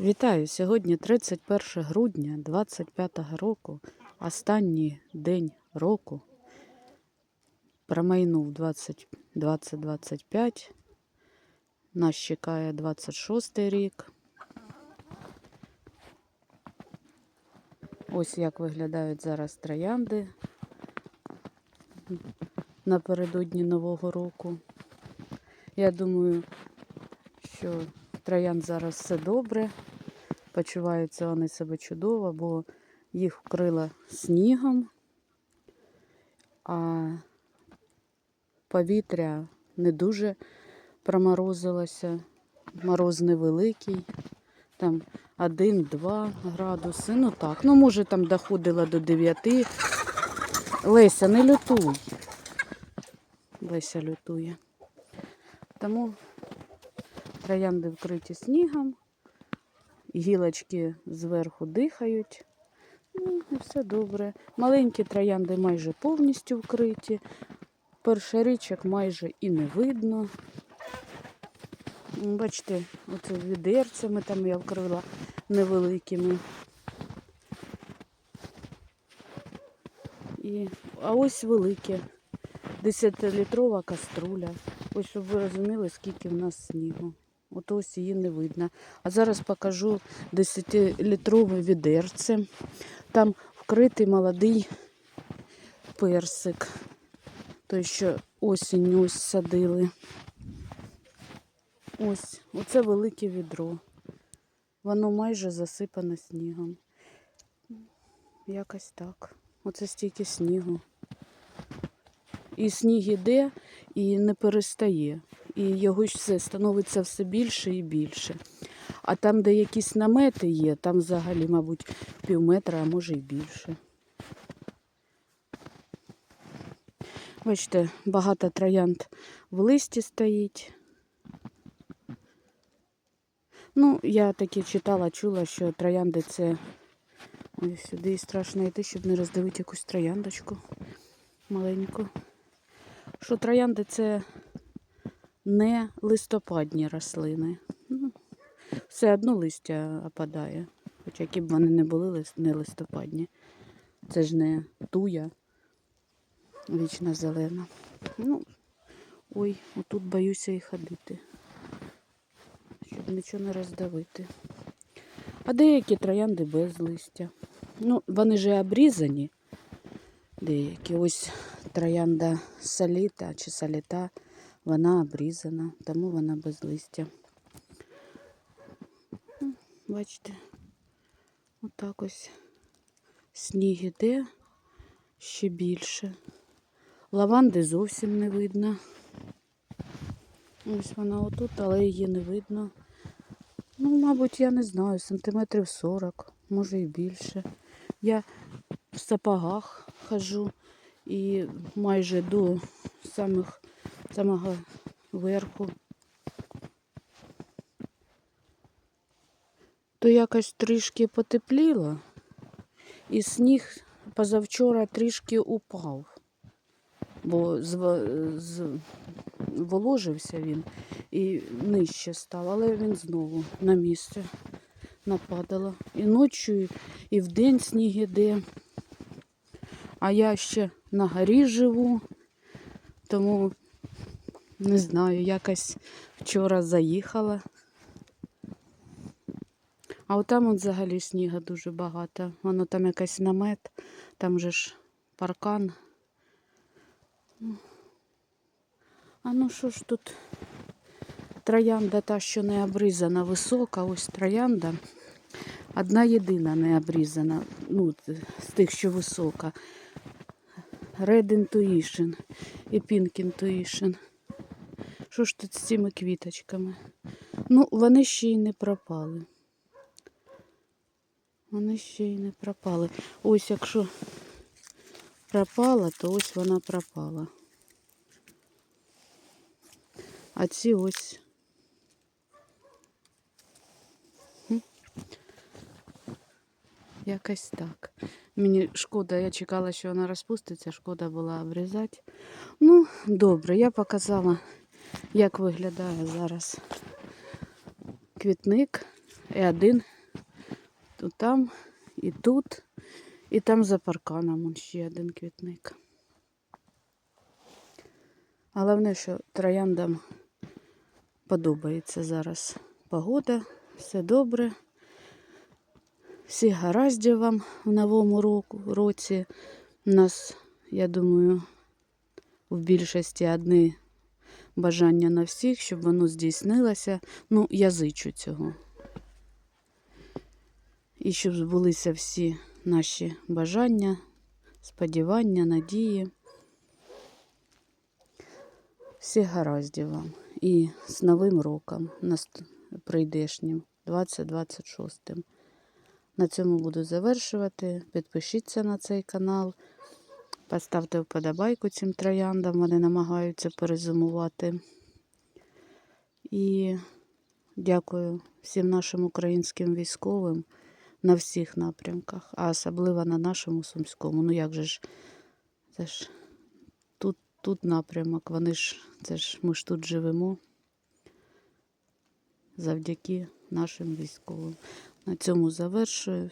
Вітаю! Сьогодні 31 грудня 25 року, останній день року. Промайнув 20 2025. Нас чекає 26 рік. Ось як виглядають зараз троянди напередодні Нового року. Я думаю, що троянд зараз все добре. Почуваються вони себе чудово, бо їх вкрило снігом, а повітря не дуже проморозилося. Мороз невеликий, там 1-2 градуси. Ну так, ну може там доходило до 9. Леся, не лютуй. Леся лютує. Тому троянди вкриті снігом, гілочки зверху дихають. Ну, і все добре. Маленькі троянди майже повністю вкриті. Першорічок майже і не видно. Бачите, оце відерцями там я вкрила невеликими. І, а ось велике. 10-літрова каструля. Ось щоб ви розуміли, скільки в нас снігу. От ось її не видно. А зараз покажу 10-літрове відерце. Там вкритий молодий персик. Той, що осінню ось садили. Ось, оце велике відро. Воно майже засипане снігом. Якось так. Оце стільки снігу. І сніг іде і не перестає. І його все становиться все більше і більше. А там, де якісь намети є, там взагалі, мабуть, пів метра, а може й більше. Бачите, багато троянд в листі стоїть. Ну, я таки читала, чула, що троянди це. Ой, сюди і страшно йти, щоб не роздивити якусь трояндочку маленьку. Що троянди це не листопадні рослини. Ну, все одно листя опадає. Хоча які б вони не були не листопадні. Це ж не туя вічна зелена. Ну, ой, отут боюся і ходити, щоб нічого не роздавити. А деякі троянди без листя. Ну, вони же обрізані. Деякі. Ось троянда соліта чи соліта, вона обрізана, тому вона без листя. Ну, Бачите, отак ось сніг іде ще більше. Лаванди зовсім не видно. Ось вона отут, але її не видно. Ну, мабуть, я не знаю, сантиметрів 40, може і більше. Я в сапогах хожу і майже до самих, самого верху. То якось трішки потепліло, і сніг позавчора трішки упав, бо зв- з- воложився він і нижче став, але він знову на місце нападало. І ночі, і вдень сніг іде. А я ще на горі живу, тому не знаю, якось вчора заїхала. А отам от взагалі сніга дуже багато. Воно там якийсь намет, там же ж паркан. А ну що ж тут? Троянда та, що не обрізана, висока, ось троянда. Одна єдина не обрізана, ну, з тих, що висока. Red Intuition і Pink Intuition. Що ж тут з цими квіточками? Ну, вони ще й не пропали. Вони ще й не пропали. Ось якщо пропала, то ось вона пропала. А ці ось. Якось так. Мені шкода, я чекала, що вона розпуститься, шкода була обрізати. Ну, добре, я показала, як виглядає зараз квітник. І один. Тут там, і тут, і там за парканом ще один квітник. Головне, що трояндам подобається зараз погода, все добре. Всі гараздів вам в новому року, році. У нас, я думаю, в більшості одні бажання на всіх, щоб воно здійснилося. Ну, я зичу цього. І щоб збулися всі наші бажання, сподівання, надії. Всіх гараздів вам. І з Новим роком, прийдешнім, 2026. На цьому буду завершувати. Підпишіться на цей канал. Поставте вподобайку цим трояндам, вони намагаються перезимувати. І дякую всім нашим українським військовим на всіх напрямках, а особливо на нашому сумському. Ну як же ж, це ж тут, тут напрямок, вони ж, це ж ми ж тут живемо завдяки нашим військовим. На цьому завершую.